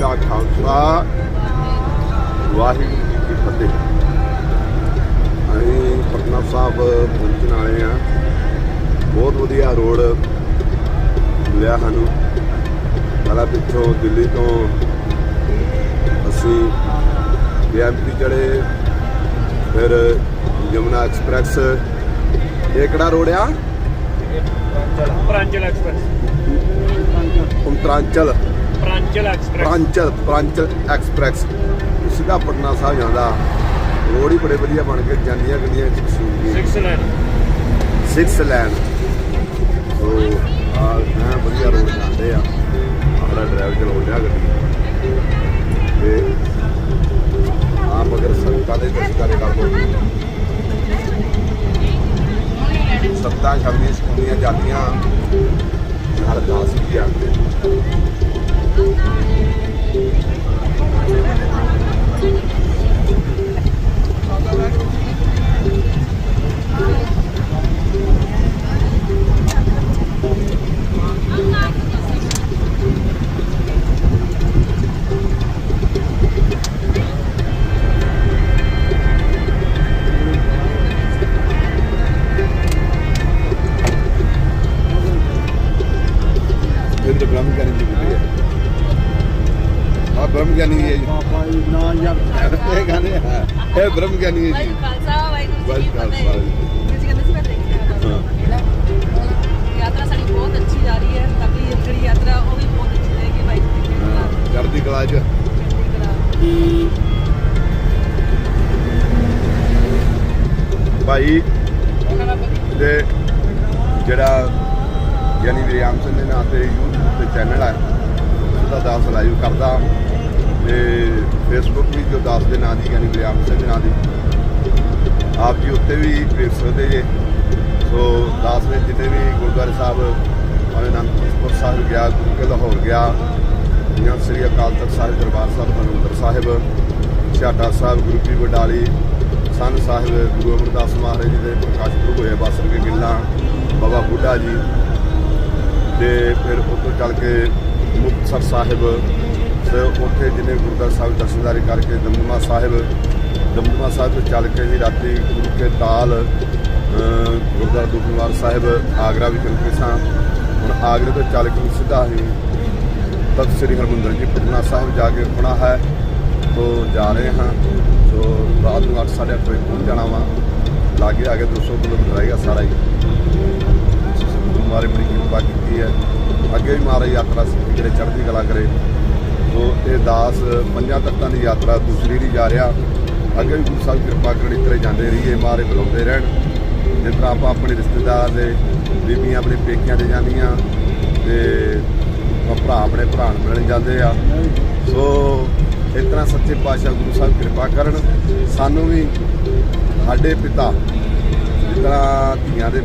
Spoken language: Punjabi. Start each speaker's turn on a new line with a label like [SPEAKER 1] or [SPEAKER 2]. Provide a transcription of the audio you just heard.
[SPEAKER 1] ਕਾ ਖਾਲਸਾ ਵਾਹਿਗੁਰੂ ਜੀ ਕੀ ਫਤਿਹ। ਅਸੀਂ ਪਟਨਾ ਸਾਹਿਬ ਪਹੁੰਚਣ ਵਾਲੇ ਆ ਬਹੁਤ ਵਧੀਆ ਰੋਡ ਮਿਲਿਆ ਸਾਨੂੰ। ਪਹਿਲਾਂ ਪਿੱਛੋਂ ਦਿੱਲੀ ਤੋਂ ਅਸੀਂ ਬੀਐਮਪੀ ਚੜੇ ਫਿਰ ਯਮੁਨਾ ਐਕਸਪ੍ਰੈਸ। ਇਹ ਕਿਹੜਾ ਰੋਡ ਆ?
[SPEAKER 2] Pranchal express.
[SPEAKER 1] Uttaranchal.
[SPEAKER 2] Pranchal express
[SPEAKER 1] Pranchal Pranchal express ਸਿੱਧਾ ਪਟਨਾ ਸਾਹਿਬ ਜਾਂਦਾ। ਰੋਡ ਹੀ ਬੜੇ ਵਧੀਆ ਬਣ ਕੇ ਜਾਂਦੀਆਂ ਗੱਡੀਆਂ ਇੱਕ ਸੂਗੀ
[SPEAKER 2] 6 ਲਾਈਨ
[SPEAKER 1] 6 ਲੈਨ ਸੋ ਆ ਮੈਂ ਵਧੀਆ ਰੋਡ ਜਾਂਦੇ ਆ। ਆਪਣਾ ਡਰਾਈਵਰ ਚਲਾਉਣ ਡਿਆ ਗੱਡੀ। ਤੇ ਆ ਮਗਰ ਸੜਕਾਂ ਦੇ ਦਸਤਾਰੇ ਕਰ ਦੋ ਸੱਤਾਂ ਸ਼ਬਦੀਆਂ ਸਿਖਾਉਂਦੀਆਂ ਜਾਂਦੀਆਂ ਹਰ ਦਾਸ ਵੀ ਆ। ਬ੍ਰਹਮ ਗਿਆਨੀ ਹੈ ਜੀ
[SPEAKER 3] ਬਾਬਾ ਜੀ ਨਾ ਯਾਰ
[SPEAKER 1] ਇਹ ਗਾਣੇ ਆ ਇਹ ਬ੍ਰਹਮ ਗਿਆਨੀ ਹੈ ਜੀ
[SPEAKER 4] ਖਾਲਸਾ ਵਾਹਿਗੁਰੂ ਜੀ ਕੀ
[SPEAKER 1] ਵਾਹਿਗੁਰੂ
[SPEAKER 4] ਫਤਿਹ
[SPEAKER 1] ਖਾਲਸਾ।
[SPEAKER 4] ਜੀ ਕਹਿੰਦੇ ਸੀ ਮੈਂ ਦੇਖਿਆ ਯਾਤਰਾ ਸਾਡੀ ਬਹੁਤ ਅੱਛੀ ਜਾ ਰਹੀ ਹੈ ਅਗਲੀ ਜਿਹੜੀ ਯਾਤਰਾ ਉਹ ਵੀ ਬਹੁਤ ਅੱਛੀ ਰਹੇਗੀ ਵਾਹਿਗੁਰੂ ਜੀ ਦੀ
[SPEAKER 1] ਹਾਂ, ਚੜ੍ਹਦੀ ਕਲਾ ਚ ਭਾਈ ਦੇ ਜਿਹੜਾ ਯਾਨੀ ਵਿਰਿਆਮ ਸਿੰਘ ਦੇ ਨਾਂ ਤੇ YouTube ਤੇ ਚੈਨਲ ਹੈ ਉਹਦਾ ਦਾਸ ਲਾਈਵ ਕਰਦਾ ਫੇਸਬੁੱਕ ਵੀ ਜੋ ਦਾਸ ਦੇ ਨਾਂ ਦੀ, ਯਾਨੀ ਵਿਰਿਆਮ ਸਿੰਘ ਦੇ ਨਾਂ ਦੀ। ਆਪ ਜੀ ਉੱਤੇ ਵੀ ਵੇਖ ਸਕਦੇ ਜੇ। ਸੋ ਦਾਸ ਨੇ ਜਿੰਨੇ ਵੀ ਗੁਰਦੁਆਰੇ ਸਾਹਿਬ, ਭਾਵੇਂ ਅਨੰਦਪੁਰ ਸਾਹਿਬ ਗਿਆ, ਗੁਰੂ ਕੇ ਲਾਹੌਰ ਗਿਆ, ਜਾਂ ਸ੍ਰੀ ਅਕਾਲ ਤਖਤ ਸਾਹਿਬ, ਦਰਬਾਰ ਸਾਹਿਬ, ਹਰਿਮੰਦਰ ਸਾਹਿਬ, ਛਾਟਾ ਸਾਹਿਬ, ਗੁਰੂ ਕੀ ਵਡਾਲੀ, ਸੰਨ ਸਾਹਿਬ, ਗੁਰੂ ਅਮਰਦਾਸ ਮਹਾਰਾਜ ਜੀ ਦੇ ਪ੍ਰਕਾਸ਼ ਪੁਰਬ ਹੋਏ ਬਾਸਰ ਕੇ ਗਿੱਲਾਂ, ਬਾਬਾ ਬੁੱਢਾ ਜੀ। ਤੇ ਫਿਰ ਉੱਥੋਂ ਚੱਲ ਕੇ ਮੁਕਤਸਰ ਸਾਹਿਬ ਤੇ ਉੱਥੇ ਜਿੰਨੇ ਗੁਰਦੁਆਰਾ ਸਾਹਿਬ ਦਰਸ਼ਨਦਾਰੀ ਕਰਕੇ ਦਮਦਮਾ ਸਾਹਿਬ ਦਮਦਮਾ ਸਾਹਿਬ ਤੋਂ ਚੱਲ ਕੇ ਹੀ ਰਾਤੀ ਗੁਰੂ ਕੇ ਤਾਲ, ਅਹ, ਗੁਰਦੁਆਰਾ ਦੁਖਨਿਵਾਰ ਸਾਹਿਬ, ਆਗਰਾ ਵੀ ਚੱਲ ਕੇ ਸਾਂ। ਹੁਣ ਆਗਰੇ ਤੋਂ ਚੱਲ ਕੇ ਸਿੱਧਾ ਹੀ ਤਖਤ ਸ੍ਰੀ ਹਰਿਮੰਦਰ ਜੀ ਪਟਨਾ ਸਾਹਿਬ ਜਾ ਕੇ ਰੁਕਣਾ ਹੈ। ਤੋਂ ਜਾ ਰਹੇ ਹਾਂ। ਸੋ ਰਾਤ ਨੂੰ 8:30 ਵਜੇ ਪਹੁੰਚ ਜਾਣਾ ਵਾ। ਲਾਗੇ ਆ ਕੇ 200 ਕਿਲੋਮੀਟਰ ਰਹੇਗਾ ਸਾਰਾ ਹੀ। ਮਾਰੇ ਬੜੀ ਕਿਰਪਾ ਕੀਤੀ ਹੈ। ਅੱਗੇ ਵੀ ਮਹਾਰਾਜ ਯਾਤਰਾ ਸਿੱਖੀ ਕਰੇ ਚੜ੍ਹਦੀ ਕਲਾ ਕਰੇ। ਸੋ ਇਹ ਦਾਸ ਪੰਜਾਂ ਤਖਤਾਂ ਦੀ ਯਾਤਰਾ ਦੂਸਰੀ ਦੀ ਜਾ ਰਿਹਾ, ਅੱਗੇ ਵੀ ਗੁਰੂ ਸਾਹਿਬ ਕਿਰਪਾ ਕਰਨ ਇਤਰੇ ਜਾਂਦੇ ਰਹੀਏ, ਮਾਰੇ ਬੁਲਾਉਂਦੇ ਰਹਿਣ। ਜਿਸ ਤਰ੍ਹਾਂ ਆਪਾਂ ਆਪਣੇ ਰਿਸ਼ਤੇਦਾਰ ਦੇ, ਬੀਬੀਆਂ ਆਪਣੇ ਪੇਕਿਆਂ 'ਤੇ ਜਾਂਦੀਆਂ, ਤੇ ਆਪਾਂ ਭਰਾ ਆਪਣੇ ਭਰਾ ਨੂੰ ਮਿਲਣ ਜਾਂਦੇ ਆ। ਸੋ ਇਸ ਤਰ੍ਹਾਂ ਸੱਚੇ ਪਾਤਸ਼ਾਹ ਗੁਰੂ ਸਾਹਿਬ ਕਿਰਪਾ ਕਰਨ। ਸਾਨੂੰ ਵੀ ਸਾਡੇ ਪਿਤਾ, ਜਿਸ ਤਰ੍ਹਾਂ ਧੀਆਂ ਦੇ